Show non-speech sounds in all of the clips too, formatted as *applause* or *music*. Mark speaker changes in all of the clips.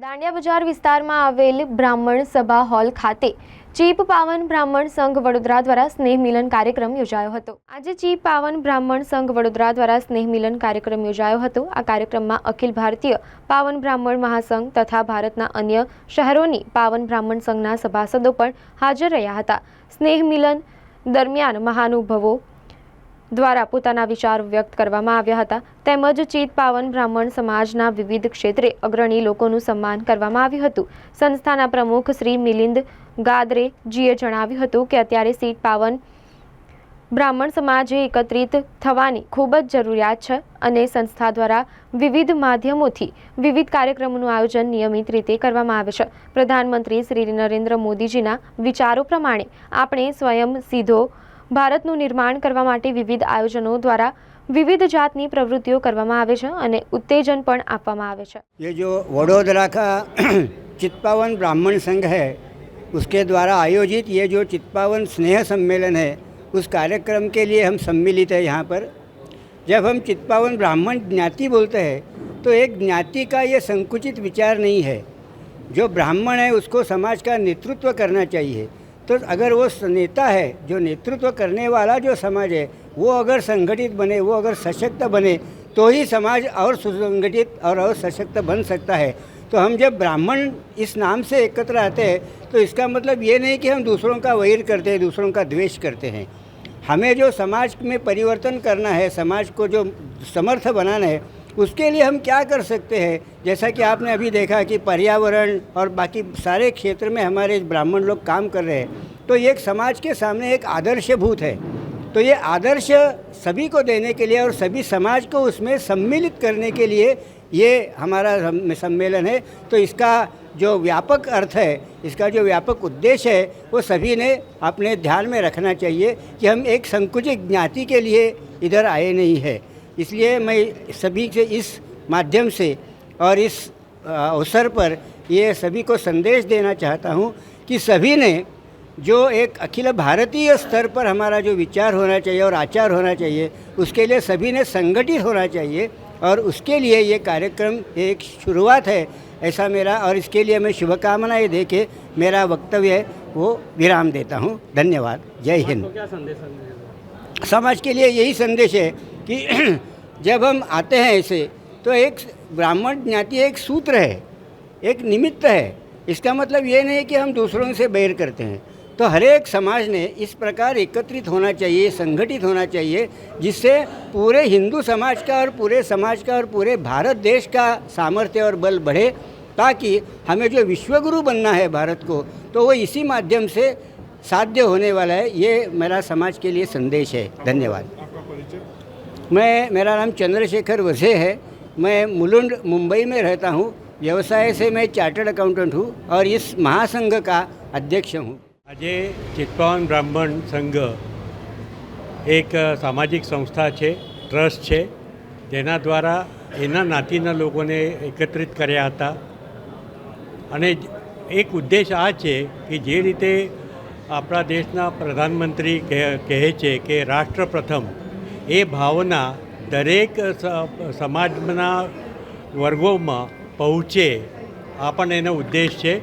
Speaker 1: દાંડિયા બજાર વિસ્તારમાં આવેલ બ્રાહ્મણ સભા હોલ ખાતે ચીપ પાવન બ્રાહ્મણ સંઘ વડોદરા દ્વારા સ્નેહ મિલન કાર્યક્રમ યોજાયો હતો. આજે ચીપ પાવન બ્રાહ્મણ સંઘ વડોદરા દ્વારા સ્નેહ મિલન કાર્યક્રમ યોજાયો હતો. આ કાર્યક્રમમાં અખિલ ભારતીય પાવન બ્રાહ્મણ મહાસંઘ તથા ભારતના અન્ય શહેરોની પાવન બ્રાહ્મણ સંઘના સભાસદો પણ હાજર રહ્યા હતા. સ્નેહ મિલન દરમિયાન મહાનુભવો દ્વારા પોતાના વિચાર વ્યક્ત કરવામાં આવ્યા હતા. તેમજ ચિત પાવન બ્રાહ્મણ સમાજના વિવિધ ક્ષેત્રે અગ્રણી લોકોનું સન્માન કરવામાં આવ્યું હતું. સંસ્થાના પ્રમુખ શ્રી મિલિંદ ગાદરેજીએ જણાવ્યું હતું કે અત્યારે સીટ પાવન બ્રાહ્મણ સમાજે એકત્રિત થવાની ખૂબ જ જરૂરિયાત છે અને સંસ્થા દ્વારા વિવિધ માધ્યમોથી વિવિધ કાર્યક્રમોનું આયોજન નિયમિત રીતે કરવામાં આવે છે. પ્રધાનમંત્રી શ્રી નરેન્દ્ર મોદીજીના વિચારો પ્રમાણે આપણે સ્વયં સીધો ભારતનું નિર્માણ કરવા માટે વિવિધ આયોજનો દ્વારા વિવિધ જાતની પ્રવૃત્તિઓ કરવામાં આવે છે અને ઉત્તેજન પણ આપવામાં આવે છે
Speaker 2: ये जो वडोदरा का चित्पावन ब्राह्मण संघ है उसके द्वारा आयोजित ये जो चित्पावन स्नेह सम्मेलन है उस कार्यक्रम के लिए हम सम्मिलित हैं यहाँ पर जब हम चित्पावन ब्राह्मण ज्ञाति बोलते हैं तो एक ज्ञाति का ये संकुचित विचार नहीं है जो ब्राह्मण है उसको समाज का नेतृत्व करना चाहिए तो अगर वो नेता है, जो नेतृत्व करने वाला जो समाज है, वो अगर संगठित बने, वो अगर सशक्त बने तो ही समाज और सुसंगठित और और सशक्त बन सकता है। तो हम जब ब्राह्मण इस नाम से एकत्र आते हैं तो इसका मतलब ये नहीं कि हम दूसरों का वैर करते हैं, दूसरों का द्वेष करते हैं। हमें जो समाज में परिवर्तन करना है, समाज को जो समर्थ बनाना है उसके लिए हम क्या कर सकते हैं? जैसा कि आपने अभी देखा कि पर्यावरण और बाकी सारे क्षेत्र में हमारे ब्राह्मण लोग काम कर रहे हैं। तो ये एक समाज के सामने एक आदर्शभूत है। तो ये आदर्श सभी को देने के लिए और सभी समाज को उसमें सम्मिलित करने के लिए ये हमारा सम्मेलन है। तो इसका जो व्यापक अर्थ है, इसका जो व्यापक उद्देश्य है, वो सभी ने अपने ध्यान में रखना चाहिए कि हम एक संकुचित ज्ञाति के लिए इधर आए नहीं है। इसलिए मैं सभी से इस माध्यम से और इस अवसर पर ये सभी को संदेश देना चाहता हूँ कि सभी ने जो एक अखिल भारतीय स्तर पर हमारा जो विचार होना चाहिए और आचार होना चाहिए उसके लिए सभी ने संगठित होना चाहिए और उसके लिए ये कार्यक्रम एक शुरुआत है ऐसा मेरा और इसके लिए मैं शुभकामनाएँ दे के मेरा वक्तव्य है वो विराम देता हूँ। धन्यवाद। जय हिंद। समाज के लिए यही संदेश है कि *clears throat* जब हम आते हैं ऐसे तो एक ब्राह्मण ज्ञाति एक सूत्र है, एक निमित्त है। इसका मतलब ये नहीं कि हम दूसरों से बैर करते हैं। तो हर एक समाज ने इस प्रकार एकत्रित होना चाहिए संगठित होना चाहिए, जिससे पूरे हिंदू समाज का और पूरे समाज का और पूरे भारत देश का सामर्थ्य और बल बढ़े, ताकि हमें जो विश्वगुरु बनना है भारत को तो वो इसी माध्यम से साध्य होने वाला है। ये मेरा समाज के लिए संदेश है। धन्यवाद। मैं मेरा नाम चंद्रशेखर वझे है मैं मुलुंड मुंबई में रहता हूँ व्यवसाय से मैं चार्टर्ड अकाउंटेंट हूँ और इस महासंघ का अध्यक्ष हूँ
Speaker 3: આજે ચિત્પાવન બ્રાહ્મણ સંઘ એક સામાજિક સંસ્થા છે ટ્રસ્ટ છે જેના દ્વારા એના નાતીના લોકોને એકત્રિત કર્યા હતા અને એક ઉદ્દેશ આ છે કે જે રીતે આપણા દેશના પ્રધાનમંત્રી કહે કહે છે કે રાષ્ટ્ર પ્રથમ એ ભાવના દરેક સમાજના વર્ગોમાં પહોંચે. આ પણ એનો ઉદ્દેશ છે.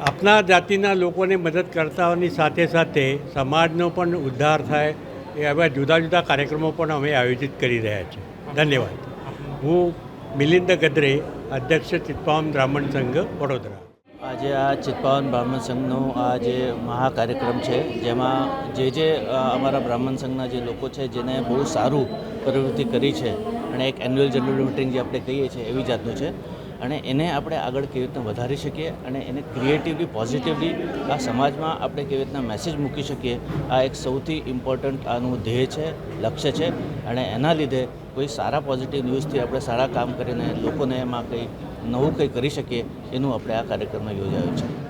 Speaker 3: આપના જાતિના લોકોને મદદ કરતાની સાથે સાથે સમાજનો પણ ઉદ્ધાર થાય. એ આવા જુદા જુદા કાર્યક્રમો પણ અમે આયોજિત કરી રહ્યા છીએ ધન્યવાદ. હું મિલિંદ ગદરે, અધ્યક્ષ ચિત્પામ બ્રાહ્મણ સંઘ વડોદરા.
Speaker 4: આજે આ ચિત્પાવન બ્રાહ્મણ સંઘનો આ જે મહા કાર્યક્રમ છે, જેમાં જે જે અમારા બ્રાહ્મણ સંઘના જે લોકો છે, જેને બહુ સારું પ્રવૃત્તિ કરી છે, અને એક એન્યુઅલ જનરલ મિટિંગ જે આપણે કહીએ છીએ, એવી જાતનું છે, અને એને આપણે આગળ કેવી રીતના વધારી શકીએ, અને એને ક્રિએટિવલી, પોઝિટિવલી આ સમાજમાં આપણે કેવી રીતના મેસેજ મૂકી શકીએ, આ એક સૌથી ઇમ્પોર્ટન્ટ આનું ધ્યેય છે, લક્ષ્ય છે, અને એના લીધે કોઈ સારા પોઝિટિવ ન્યૂઝથી આપણે સારા કામ કરીને લોકોને એમાં કંઈ નવું કંઈ કરી શકીએ એનું આપણે આ કાર્યક્રમમાં યોજાયું છે.